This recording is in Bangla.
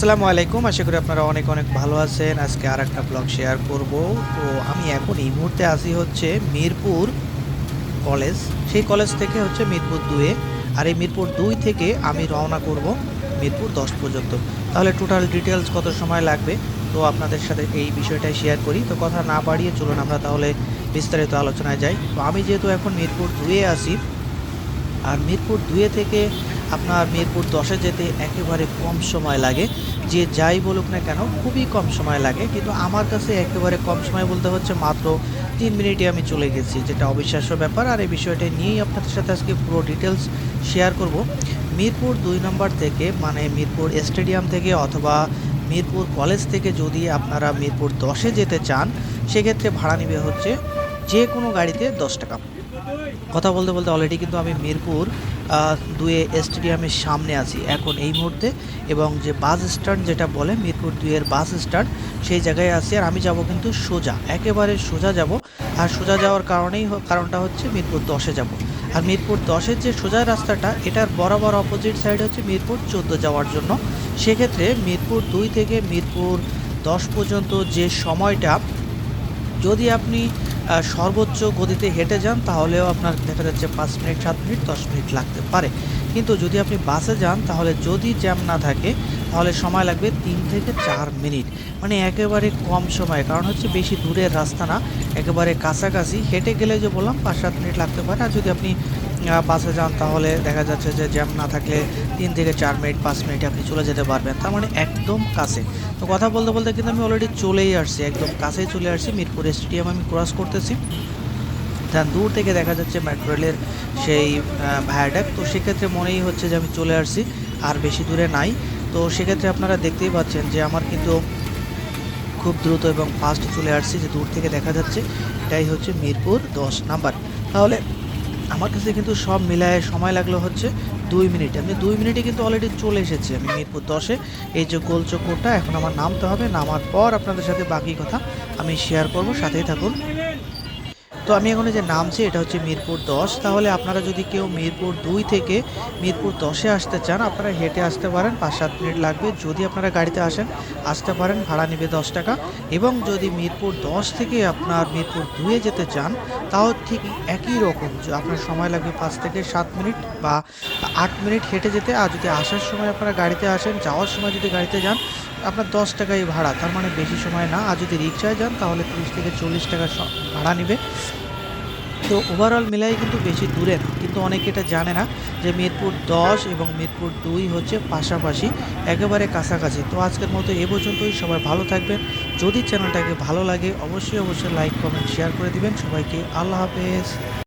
আসসালামু আলাইকুম। আশা করি আপনারা অনেক অনেক ভালো আছেন। আজকে আর একটা ব্লগ শেয়ার করব। তো আমি এখন এই মুহূর্তে আসি হচ্ছে মিরপুর কলেজ। সেই কলেজ থেকে হচ্ছে মিরপুর দুয়ে আর এই মিরপুর দুই থেকে আমি রওনা করব মিরপুর দশ পর্যন্ত। তাহলে টোটাল ডিটেলস কত সময় লাগবে? তো আপনাদের সাথে এই বিষয়টাই শেয়ার করি। তো কথা না বাড়িয়ে চলুন আমরা তাহলে বিস্তারিত আলোচনায় যাই। তো আমি যেহেতু এখন মিরপুর দুয়ে আসি আর মিরপুর দুয়ে থেকে আপনার মিরপুর দশে যেতে একেবারে কম সময় লাগে। যে যাই বলুক না কেন, খুবই কম সময় লাগে। কিন্তু আমার কাছে একেবারে কম সময় বলতে হচ্ছে মাত্র তিন মিনিটে আমি চলে গেছি, যেটা অবিশ্বাস্য ব্যাপার। আর এই বিষয়টা নিয়েই আপনাদের সাথে আজকে পুরো ডিটেলস শেয়ার করব। মিরপুর দুই নম্বর থেকে মানে মিরপুর স্টেডিয়াম থেকে অথবা মিরপুর কলেজ থেকে যদি আপনারা মিরপুর দশে যেতে চান, সেক্ষেত্রে ভাড়া নেবে হচ্ছে যে কোনো গাড়িতে দশ টাকা। কথা বলতে বলতে অলরেডি কিন্তু আমি মিরপুর দুয়ে স্টেডিয়ামের সামনে আছি। এখন এই মুহূর্তে এবং যে বাস স্ট্যান্ড যেটা বলে, মিরপুর দুয়ের বাস স্ট্যান্ড সেই জায়গায় আছি। আর আমি যাব কিন্তু সোজা, একেবারে সোজা যাব। আর সোজা যাওয়ার কারণেই কারণটা হচ্ছে মিরপুর দশে যাব। আর মিরপুর দশের যে সোজা রাস্তাটা, এটার বরাবর অপোজিট সাইড হচ্ছে মিরপুর চোদ্দ যাওয়ার জন্য। সেক্ষেত্রে মিরপুর দুই থেকে মিরপুর দশ পর্যন্ত যে সময়টা, যদি আপনি সর্বোচ্চ গতিতে হেঁটে যান, তাহলেও আপনার দেখা যাচ্ছে পাঁচ মিনিট, সাত মিনিট, দশ মিনিট লাগতে পারে। কিন্তু যদি আপনি বাসে যান, তাহলে যদি জ্যাম না থাকে, তাহলে সময় লাগবে তিন থেকে চার মিনিট। মানে একেবারে কম সময়, কারণ হচ্ছে বেশি দূরের রাস্তা না, একেবারে কাছাকাছি। হেঁটে গেলে যে বললাম, পাঁচ সাত মিনিট লাগতে পারে। আর যদি আপনি বাসে যান, তাহলে দেখা যাচ্ছে যে জ্যাম না থাকলে তিন থেকে চার মিনিট, পাঁচ মিনিটে আপনি চলে যেতে পারবেন। তার মানে একদম কাছে। তো কথা বলতে বলতে কিন্তু আমি অলরেডি চলেই আসছি, একদম কাছেই চলে আসছি। মিরপুর স্টেডিয়াম আমি ক্রস করতেছি। দেন দূর থেকে দেখা যাচ্ছে মেট্রো রেলের সেই ভায়াডাক তো সেক্ষেত্রে মনেই হচ্ছে যে আমি চলে আসছি, আর বেশি দূরে নাই। তো সেক্ষেত্রে আপনারা দেখতেই পাচ্ছেন যে আমার কিন্তু খুব দ্রুত এবং ফাস্ট চলে আসছি, যে দূর থেকে দেখা যাচ্ছে। এটাই হচ্ছে মিরপুর দশ নাম্বার। তাহলে আমার কাছে কিন্তু সব মিলায় সময় লাগল হচ্ছে দুই মিনিট। আমি দুই মিনিটে কিন্তু অলরেডি চলে এসেছি আমি মিরপুর দশে। এই যে গোল চক্করটা, এখন আমার নামতে হবে, নামার পর আপনাদের সাথে বাকি কথা আমি শেয়ার করব। সাথেই থাকুন। তো আমি এখন যে নামছি, এটা হচ্ছে মিরপুর দশ। তাহলে আপনারা যদি কেউ মিরপুর দুই থেকে মিরপুর দশে আসতে চান, আপনারা হেঁটে আসতে পারেন, পাঁচ সাত মিনিট লাগবে। যদি আপনারা গাড়িতে আসেন, আসতে পারেন, ভাড়া নেবে দশ টাকা। এবং যদি মিরপুর দশ থেকে আপনার মিরপুর দুয়ে যেতে চান, তাও ঠিক একই রকম। আপনার সময় লাগবে পাঁচ থেকে সাত মিনিট বা আট মিনিট হেঁটে যেতে। আর যদি আসার সময় আপনারা গাড়িতে আসেন, যাওয়ার সময় যদি গাড়িতে যান, আপনার দশ টাকাই ভাড়া। তার মানে বেশি সময় না। আর যদি রিক্সায় যান, তাহলে তিরিশ থেকে চল্লিশ টাকা ভাড়া নেবে। তো ওভারঅল মিলাই কিন্তু বেশি দূরে না। কিন্তু অনেকে এটা জানে না যে মিরপুর দশ এবং মিরপুর দুই হচ্ছে পাশাপাশি একেবারে কাছাকাছি। তো আজকের মতো এ পর্যন্তই। সবাই ভালো থাকবেন। যদি চ্যানেলটাকে ভালো লাগে, অবশ্যই অবশ্যই লাইক কমেন্ট শেয়ার করে দিবেন। সবাইকে আল্লাহ হাফেজ।